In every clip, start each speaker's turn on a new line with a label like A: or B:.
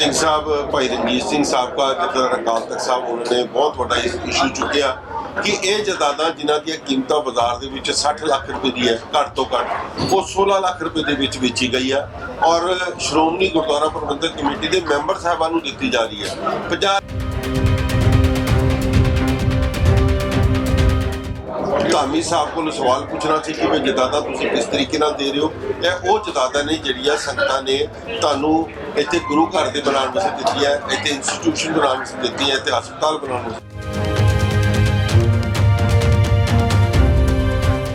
A: ਸਿੰਘ ਸਾਹਿਬ, ਭਾਈ ਰਣਜੀਤ ਸਿੰਘ ਸਾਬਕਾ ਜਥੇਦਾਰ ਅਕਾਲ ਤਖਤ ਸਾਹਿਬ, ਉਹਨਾਂ ਨੇ ਬਹੁਤ ਵੱਡਾ ਇਸ਼ੂ ਚੁੱਕਿਆ ਕਿ ਇਹ ਜਾਇਦਾਦਾਂ ਜਿਨ੍ਹਾਂ ਦੀਆਂ ਕੀਮਤਾਂ ਬਾਜ਼ਾਰ ਦੇ ਵਿੱਚ 60 ਲੱਖ ਰੁਪਏ ਦੀ ਹੈ, ਘੱਟ ਤੋਂ ਘੱਟ, ਉਹ 16 ਲੱਖ ਰੁਪਏ ਦੇ ਵਿੱਚ ਵੇਚੀ ਗਈ ਆ ਔਰ ਸ਼੍ਰੋਮਣੀ ਗੁਰਦੁਆਰਾ ਪ੍ਰਬੰਧਕ ਕਮੇਟੀ ਦੇ ਮੈਂਬਰ ਸਾਹਿਬਾਂ ਨੂੰ ਦਿੱਤੀ ਜਾ ਰਹੀ ਹੈ। 50 ਧਾਮੀ ਸਾਹਿਬ ਕੋਲ ਸਵਾਲ ਪੁੱਛਣਾ ਸੀ ਕਿ ਵੀ ਜਦਾਦਾ ਤੁਸੀਂ ਕਿਸ ਤਰੀਕੇ ਨਾਲ ਦੇ ਰਹੇ ਹੋ? ਇਹ ਉਹ ਜਦਾਦਾ ਨੇ ਜਿਹੜੀਆਂ ਸੰਗਤਾਂ ਨੇ ਤੁਹਾਨੂੰ ਇੱਥੇ ਗੁਰੂ ਘਰ ਦੇ ਬਣਾਉਣ ਵਾਸਤੇ ਦਿੱਤੀ ਹੈ, ਇੱਥੇ ਇੰਸਟੀਟਿਊਸ਼ਨ ਬਣਾਉਣ ਵਾਸਤੇ ਦਿੱਤੀ ਹੈ, ਇੱਥੇ ਹਸਪਤਾਲ ਬਣਾਉਣ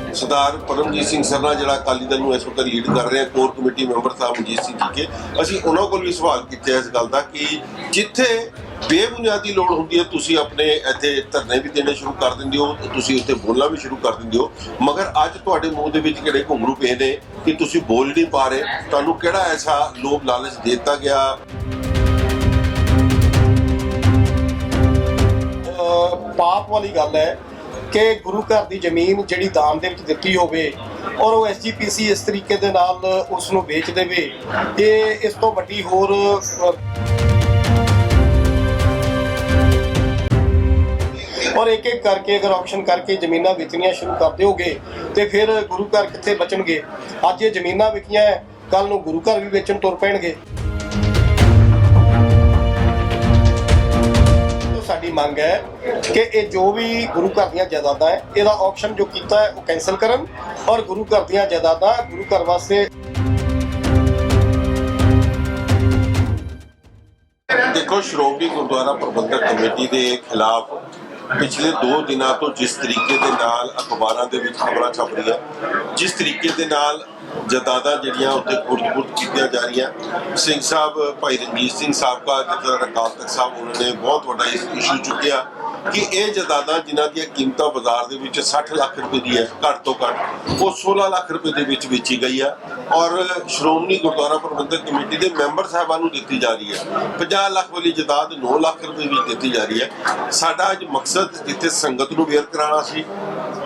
A: ਵਿੱਚ ਸਰਦਾਰ ਪਰਮਜੀਤ ਸਿੰਘ ਸਰਨਾ ਜਿਹੜਾ ਅਕਾਲੀ ਦਲ ਨੂੰ ਇਸ ਵਕਤ ਲੀਡ ਕਰ ਰਹੇ ਆ core committee member Sahib Manjit Singh ji ਕੇ, ਅਸੀਂ ਉਹਨਾਂ ਕੋਲ ਵੀ ਸਵਾਲ ਕੀਤਾ ਇਸ ਗੱਲ ਦਾ ਕਿ ਜਿੱਥੇ ਬੇਬੁਨਿਆਦੀ ਲੋੜ ਹੁੰਦੀ ਹੈ, ਤੁਸੀਂ ਆਪਣੇ ਇੱਥੇ ਧਰਨੇ ਵੀ ਦੇਣੇ ਸ਼ੁਰੂ ਕਰ ਦਿੰਦੇ ਹੋ ਤੁਸੀਂ ਉੱਥੇ ਬੋਲਣਾ ਵੀ ਸ਼ੁਰੂ ਕਰ ਦਿੰਦੇ ਹੋ। ਮਗਰ ਅੱਜ ਤੁਹਾਡੇ ਮੂੰਹ ਦੇ ਵਿੱਚ ਕਿਹੜੇ ਘੁੰਗਰੂ ਪਏ ਨੇ ਕਿ ਤੁਸੀਂ ਬੋਲ ਨਹੀਂ ਪਾ ਰਹੇ? ਤੁਹਾਨੂੰ ਕਿਹੜਾ ਐਸਾ ਲੋਭ ਲਾਲਚ ਦੇ ਦਿੱਤਾ ਗਿਆ?
B: ਪਾਪ ਵਾਲੀ ਗੱਲ ਹੈ ਕਿ ਗੁਰੂ ਘਰ ਦੀ ਜ਼ਮੀਨ ਜਿਹੜੀ ਦਾਨ ਦੇ ਵਿੱਚ ਦਿੱਤੀ ਹੋਵੇ ਔਰ ਉਹ ਐਸਜੀਪੀਸੀ ਇਸ ਤਰੀਕੇ ਦੇ ਨਾਲ ਉਸ ਨੂੰ ਵੇਚ ਦੇਵੇ, ਇਹ ਇਸ ਤੋਂ ਵੱਡੀ ਹੋਰ ਔਰ ਇੱਕ ਇੱਕ ਕਰਕੇ ਅਗਰ ਆਪਸ਼ਨ ਕਰਕੇ ਜ਼ਮੀਨਾਂ ਵੇਚਣੀਆਂ ਸ਼ੁਰੂ ਕਰ ਦਿਓਗੇ ਤੇ ਫਿਰ ਗੁਰੂ ਘਰ ਕਿੱਥੇ ਬਚਣਗੇ? ਅੱਜ ਇਹ ਜ਼ਮੀਨਾਂ ਵਿਕੀਆਂ ਕੱਲ ਨੂੰ ਗੁਰੂ ਘਰ ਵੀ ਵੇਚਣ ਤੁਰ ਪੈਣਗੇ। ਸਾਡੀ ਮੰਗ ਹੈ ਕਿ ਇਹ ਜੋ ਵੀ ਗੁਰੂ ਘਰ ਦੀਆਂ ਜਾਇਦਾਦਾਂ ਹੈ ਇਹਦਾ ਆਪਸ਼ਨ ਜੋ ਕੀਤਾ ਹੈ ਉਹ ਕੈਨਸਲ ਕਰਨ ਔਰ ਗੁਰੂ ਘਰ ਦੀਆਂ ਜਾਇਦਾਦਾਂ ਗੁਰੂ ਘਰ ਵਾਸਤੇ
A: ਦੇਖੋ, ਸ਼੍ਰੋਮਣੀ ਗੁਰਦੁਆਰਾ ਪ੍ਰਬੰਧਕ ਕਮੇਟੀ ਦੇ ਖਿਲਾਫ ਪਿਛਲੇ 2 ਦਿਨਾਂ ਤੋਂ ਜਿਸ ਤਰੀਕੇ ਦੇ ਨਾਲ ਅਖਬਾਰਾਂ ਦੇ ਵਿੱਚ ਖਬਰਾਂ ਛਪ ਰਹੀਆਂ, ਜਿਸ ਤਰੀਕੇ ਦੇ ਨਾਲ ਜਦਾਦਾ ਜਿਹੜੀਆਂ ਉੱਤੇ ਖੁਰਦ-ਬੁਰਦ ਕੀਤੀਆਂ ਜਾ ਰਹੀਆਂ, ਸਿੰਘ ਸਾਹਿਬ, ਭਾਈ ਰਣਜੀਤ ਸਿੰਘ ਸਾਬਕਾ ਜਥੇਦਾਰ ਅਕਾਲ ਤਖਤ ਸਾਹਿਬ, ਉਹਨਾਂ ਨੇ ਬਹੁਤ ਵੱਡਾ ਇਸ਼ੂ ਚੁੱਕਿਆ। ਕਿ ਇਹ ਜਦਾਦਾਂ ਜਿਨ੍ਹਾਂ ਦੀਆਂ ਕੀਮਤਾਂ ਬਾਜ਼ਾਰ ਦੇ ਵਿੱਚ 60 ਲੱਖ ਰੁਪਏ ਦੀ ਹੈ, ਘੱਟ ਤੋਂ ਘੱਟ, ਉਹ 16 ਲੱਖ ਰੁਪਏ ਦੇ ਵਿੱਚ ਵੇਚੀ ਗਈ ਆ। ਔਰ ਸ਼੍ਰੋਮਣੀ ਗੁਰਦੁਆਰਾ ਪ੍ਰਬੰਧਕ ਕਮੇਟੀ ਦੇ ਮੈਂਬਰ ਸਾਹਿਬਾਂ ਨੂੰ ਦਿੱਤੀ ਜਾ ਰਹੀ ਹੈ। 50 ਲੱਖ ਵਾਲੀ ਜਦਾਦ 9 ਲੱਖ ਰੁਪਏ ਵਿੱਚ ਦਿੱਤੀ ਜਾ ਰਹੀ ਹੈ। ਸਾਡਾ ਅੱਜ ਮਕਸਦ ਇੱਥੇ ਸੰਗਤ ਨੂੰ ਵੇਅਰ ਕਰਾਉਣਾ ਸੀ।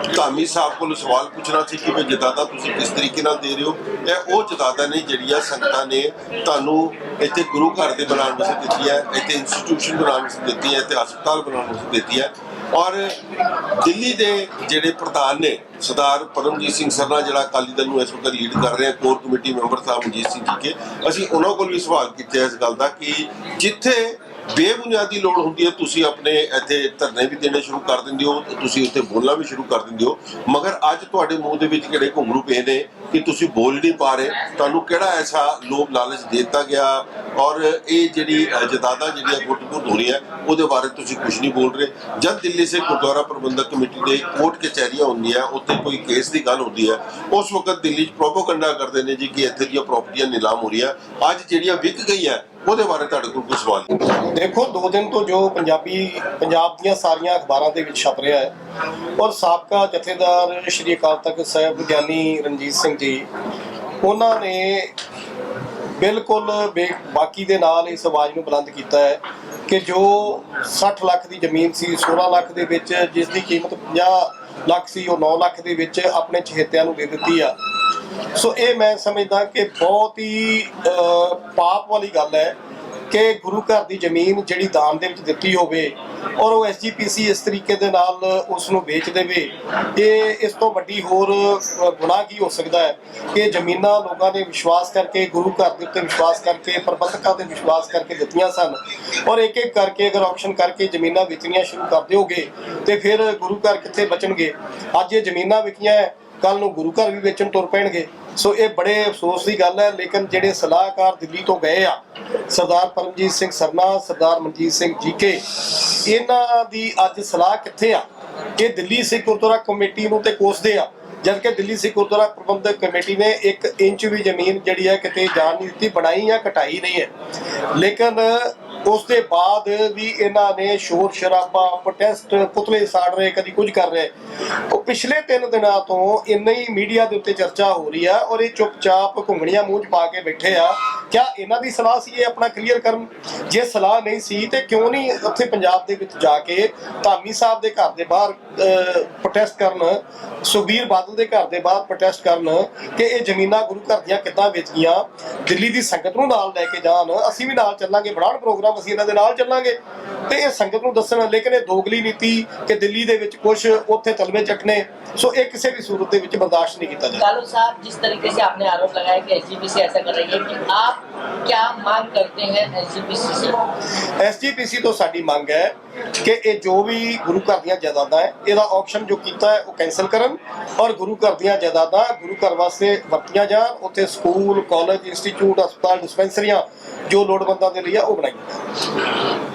A: ਧਾਮੀ ਸਾਹਿਬ ਕੋਲ ਸਵਾਲ ਪੁੱਛਣਾ ਸੀ ਕਿ ਵੀ ਜਦਾਦਾ ਤੁਸੀਂ ਕਿਸ ਤਰੀਕੇ ਨਾਲ ਦੇ ਰਹੇ ਹੋ? ਇਹ ਉਹ ਜਦਾਦਾ ਨੇ ਜਿਹੜੀਆਂ ਸੰਗਤਾਂ ਨੇ ਤੁਹਾਨੂੰ ਇੱਥੇ ਗੁਰੂ ਘਰ ਦੇ ਬਣਾਉਣ ਵਾਸਤੇ ਦਿੱਤੀ ਹੈ ਇੱਥੇ ਇੰਸਟੀਟਿਊਸ਼ਨ ਬਣਾਉਣ ਵਾਸਤੇ ਦਿੱਤੀ ਹੈ ਇੱਥੇ ਹਸਪਤਾਲ ਬਣਾਉਣ ਵਾਸਤੇ ਦਿੱਤੀ ਹੈ ਔਰ ਦਿੱਲੀ ਦੇ ਜਿਹੜੇ ਪ੍ਰਧਾਨ ਨੇ, ਸਰਦਾਰ ਪਰਮਜੀਤ ਸਿੰਘ ਸਰਨਾ, ਜਿਹੜਾ ਅਕਾਲੀ ਦਲ ਨੂੰ ਇਸ ਵਕਤ ਲੀਡ ਕਰ ਰਹੇ ਆ core committee member Sahib Manjit Singh ji ਕੇ, ਅਸੀਂ ਉਹਨਾਂ ਕੋਲ ਵੀ ਸਵਾਲ ਕੀਤਾ ਇਸ ਗੱਲ ਦਾ ਕਿ ਜਿੱਥੇ ਬੇਬੁਨਿਆਦੀ ਲੋੜ ਹੁੰਦੀ ਹੈ ਤੁਸੀਂ ਆਪਣੇ ਇੱਥੇ ਧਰਨੇ ਵੀ ਦੇਣੇ ਸ਼ੁਰੂ ਕਰ ਦਿੰਦੇ ਹੋ ਤੁਸੀਂ ਉੱਥੇ ਬੋਲਣਾ ਵੀ ਸ਼ੁਰੂ ਕਰ ਦਿੰਦੇ ਹੋ। ਮਗਰ ਅੱਜ ਤੁਹਾਡੇ ਮੂੰਹ ਦੇ ਵਿੱਚ ਕਿਹੜੇ ਘੁੰਗਰੂ ਪਏ ਨੇ ਕਿ ਤੁਸੀਂ ਬੋਲ ਨਹੀਂ ਪਾ ਰਹੇ? ਤੁਹਾਨੂੰ ਕਿਹੜਾ ਐਸਾ ਲੋਭ ਲਾਲਚ ਦਿੱਤਾ ਗਿਆ? ਔਰ ਇਹ ਜਿਹੜੀ ਅ, ਜਿਹੜੀਆਂ ਗੁੱਟ-ਗੁੱਟ ਹੋ ਰਹੀ ਹੈ ਉਹਦੇ ਬਾਰੇ ਤੁਸੀਂ ਕੁਝ ਨਹੀਂ ਬੋਲ ਰਹੇ। ਜਦ ਦਿੱਲੀ ਸੇ ਗੁਰਦੁਆਰਾ ਪ੍ਰਬੰਧਕ ਕਮੇਟੀ ਦੇ ਕੋਰਟ ਕਚਹਿਰੀਆਂ ਹੁੰਦੀਆਂ ਉੱਥੇ ਕੋਈ ਕੇਸ ਦੀ ਗੱਲ ਹੁੰਦੀ ਹੈ ਉਸ ਵਕਤ ਦਿੱਲੀ 'ਚ ਪ੍ਰੋਪੋਗੰਡਾ ਕਰਦੇ ਨੇ ਜੀ ਕਿ ਇੱਥੇ ਦੀਆਂ ਪ੍ਰਾਪਰਟੀਆਂ ਨਿਲਾਮ ਹੋ ਰਹੀਆਂ। ਅੱਜ ਜਿਹੜੀਆਂ ਵਿਕ ਗਈਆਂ ਉਹਦੇ ਬਾਰੇ ਤੁਹਾਡੇ ਕੋਲ ਕੋਈ ਸਵਾਲ ਨਹੀਂ।
B: ਦੇਖੋ, ਦੋ ਦਿਨ ਤੋਂ ਜੋ ਪੰਜਾਬੀ ਪੰਜਾਬ ਦੀਆਂ ਸਾਰੀਆਂ ਅਖਬਾਰਾਂ ਦੇ ਵਿੱਚ ਛਪ ਰਿਹਾ ਹੈ ਔਰ ਸਾਬਕਾ ਜਥੇਦਾਰ ਸ਼੍ਰੀ ਅਕਾਲ ਤਖਤ ਸਾਹਿਬ ਗਿਆਨੀ ਰਣਜੀਤ ਸਿੰਘ ਜੀ, ਉਹਨਾਂ ਨੇ ਬਿਲਕੁਲ ਬੇ- ਬਾਕੀ ਦੇ ਨਾਲ ਇਸ ਆਵਾਜ਼ ਨੂੰ ਬੁਲੰਦ ਕੀਤਾ ਹੈ ਕਿ ਜੋ 60 ਲੱਖ ਦੀ ਜ਼ਮੀਨ ਸੀ 16 ਲੱਖ ਦੇ ਵਿੱਚ ਜਿਸ ਦੀ ਕੀਮਤ 50 ਲੱਖ ਸੀ ਉਹ 9 ਲੱਖ ਦੇ ਵਿੱਚ ਆਪਣੇ ਚਹੇਤਿਆਂ ਨੂੰ ਦੇ ਦਿੱਤੀ ਆ। ਸੋ ਇਹ ਮੈਂ ਸਮਝਦਾ ਕਿ ਬਹੁਤ ਹੀ ਅਹ, ਪਾਪ ਵਾਲੀ ਗੱਲ ਹੈ। ਕਿ ਗੁਰੂ ਘਰ ਦੀ ਜ਼ਮੀਨ ਜਿਹੜੀ ਦਾਨ ਦੇ ਵਿੱਚ ਦਿੱਤੀ ਹੋਵੇ ਔਰ ਉਹ ਐਸਜੀਪੀਸੀ ਇਸ ਤਰੀਕੇ ਦੇ ਨਾਲ ਉਸ ਨੂੰ ਵੇਚ ਦੇਵੇ ਇਹ ਇਸ ਤੋਂ ਵੱਡੀ ਹੋਰ ਅਹ, ਗੁਨਾਹ ਕੀ ਹੋ ਸਕਦਾ ਹੈ? ਕਿ ਜ਼ਮੀਨਾਂ ਲੋਕਾਂ ਨੇ ਵਿਸ਼ਵਾਸ ਕਰਕੇ ਗੁਰੂ ਘਰ ਦੇ ਉੱਤੇ ਵਿਸ਼ਵਾਸ ਕਰਕੇ ਪ੍ਰਬੰਧਕਾਂ ਤੇ ਵਿਸ਼ਵਾਸ ਕਰਕੇ ਦਿੱਤੀਆਂ ਸਨ ਔਰ ਇੱਕ ਇੱਕ ਕਰਕੇ ਅਗਰ ਆਪਸ਼ਨ ਕਰਕੇ ਜ਼ਮੀਨਾਂ ਵੇਚਣੀਆਂ ਸ਼ੁਰੂ ਕਰ ਦਿਓਗੇ ਤੇ ਫਿਰ ਗੁਰੂ ਘਰ ਕਿੱਥੇ ਬਚਣਗੇ? ਅੱਜ ਇਹ ਜ਼ਮੀਨਾਂ ਵਿਕੀਆਂ ਕੱਲ ਨੂੰ ਗੁਰੂ ਘਰ ਵੀ ਵੇਚਣ ਤੁਰ ਪੈਣਗੇ। ਸੋ ਇਹ ਬੜੇ ਅਫਸੋਸ ਦੀ ਗੱਲ ਹੈ, ਲੇਕਿਨ ਜਿਹੜੇ ਸਲਾਹਕਾਰ ਦਿੱਲੀ ਤੋਂ ਗਏ ਆ, ਸਰਦਾਰ ਪਰਮਜੀਤ ਸਿੰਘ ਸਰਨਾ, ਸਰਦਾਰ ਮਨਜੀਤ ਸਿੰਘ ਜੀਕੇ, ਇਹਨਾਂ ਦੀ ਅੱਜ ਸਲਾਹ ਕਿੱਥੇ ਆ? ਕਿ ਦਿੱਲੀ ਸਿੱਖ ਗੁਰਦੁਆਰਾ ਕਮੇਟੀ ਨੂੰ ਤੇ ਕੋਸਦੇ ਆ, ਜਦਕਿ ਦਿੱਲੀ ਸਿੱਖ ਗੁਰਦੁਆਰਾ ਪ੍ਰਬੰਧਕ ਕਮੇਟੀ ਨੇ 1 ਇੰਚ ਵੀ ਜ਼ਮੀਨ ਜਿਹੜੀ ਹੈ ਕਿਤੇ ਜਾਣ ਨਹੀਂ ਦਿੱਤੀ, ਬਣਾਈ ਜਾਂ ਕਟਾਈ ਨਹੀਂ ਹੈ। ਲੇਕਿਨ ਉਸ ਦੇ ਬਾਅਦ ਵੀ ਇਹਨਾਂ ਨੇ ਸ਼ੋਰ ਸ਼ਰਾਬਾ ਪ੍ਰੋਟੈਸਟ ਪੁਤਲੇ ਸਾੜ ਰਹੇ, ਕਦੀ ਕੁਝ ਕਰ ਰਹੇ। ਉਹ ਪਿਛਲੇ 3 ਦਿਨਾਂ ਤੋਂ ਇੰਨਾ ਹੀ ਮੀਡੀਆ ਦੇ ਉੱਤੇ ਚਰਚਾ ਹੋ ਰਹੀ ਆ ਔਰ ਇਹ ਚੁੱਪਚਾਪ ਘੁੰਗਣੀਆਂ ਮੂੰਹ 'ਚ ਪਾ ਕੇ ਬੈਠੇ ਆ। ਕਿਆ ਇਹਨਾਂ ਦੀ ਸਲਾਹ ਸੀ ਇਹ ਆਪਣਾ ਕਲੀਅਰ ਕਰਨ? ਜੇ ਸਲਾਹ ਨਹੀਂ ਸੀ ਤੇ ਕਿਉਂ ਨਹੀਂ ਉੱਥੇ ਪੰਜਾਬ ਦੇ ਵਿੱਚ ਜਾ ਕੇ ਧਾਮੀ ਸਾਹਿਬ ਦੇ ਘਰ ਦੇ ਬਾਹਰ ਪ੍ਰੋਟੈਸਟ ਕਰਨ, ਸੁਖਬੀਰ ਬਾਦਲ ਦੇ ਘਰ ਦੇ ਬਾਹਰ ਪ੍ਰੋਟੈਸਟ ਕਰਨ ਕਿ ਇਹ ਜ਼ਮੀਨਾਂ ਗੁਰੂ ਘਰ ਦੀਆਂ ਕਿੱਦਾਂ ਵੇਚ ਗਈਆਂ, ਦਿੱਲੀ ਦੀ ਸੰਗਤ ਨੂੰ ਨਾਲ ਲੈ ਕੇ ਜਾਣ, ਅਸੀਂ ਵੀ ਨਾਲ ਚੱਲਾਂਗੇ, ਬਣਾਉਣ ਪ੍ਰੋਗਰਾਮ ਅਸੀਂ ਇਹਨਾਂ ਦੇ ਨਾਲ ਚੱਲਾਂਗੇ ਤੇ ਇਹ ਸੰਗਤ ਨੂੰ ਦੱਸਣ ਲੇਕਿਨ ਇਹ ਦੋਗਲੀ ਨੀਤੀ ਕਿ ਦਿੱਲੀ ਦੇ ਵਿੱਚ ਕੁਝ ਉੱਥੇ ਤਲਵੇ ਚੱਕਨੇ ਸੋ ਇਹ ਕਿਸੇ ਵੀ ਸੂਰਤ ਦੇ ਵਿੱਚ ਬਰਦਾਸ਼ਤ ਨਹੀਂ ਕੀਤਾ ਜਾਏਗਾ
C: कालू साहब जिस तरीके से आपने आरोप लगाया कि एसजीपीसी ऐसा कर रही है कि आप क्या मांग करते हैं एसजीपीसी से
B: ਐਸਜੀਪੀਸੀ ਤੋਂ ਸਾਡੀ ਮੰਗ ਹੈ ਕਿ ਇਹ ਜੋ ਵੀ ਗੁਰੂ ਘਰ ਦੀਆਂ ਜਾਇਦਾਦਾਂ ਹੈ ਇਹਦਾ ਆਕਸ਼ਨ ਜੋ ਕੀਤਾ ਹੈ ਉਹ ਕੈਨਸਲ ਕਰਨ ਔਰ ਗੁਰੂ ਘਰ ਦੀਆਂ ਜਾਇਦਾਦਾਂ ਗੁਰੂ ਘਰ ਵਾਸਤੇ ਵਰਤੀਆਂ ਜਾਣ ਉੱਥੇ ਸਕੂਲ ਕਾਲਜ ਇੰਸਟੀਚਿਊਟ ਹਸਪਤਾਲ ਡਿਸਪੈਂਸਰੀਆਂ ਜੋ ਲੋੜਵੰਦਾਂ ਦੇ ਲਈ ਆ ਉਹ ਬਣਾਈਆਂ।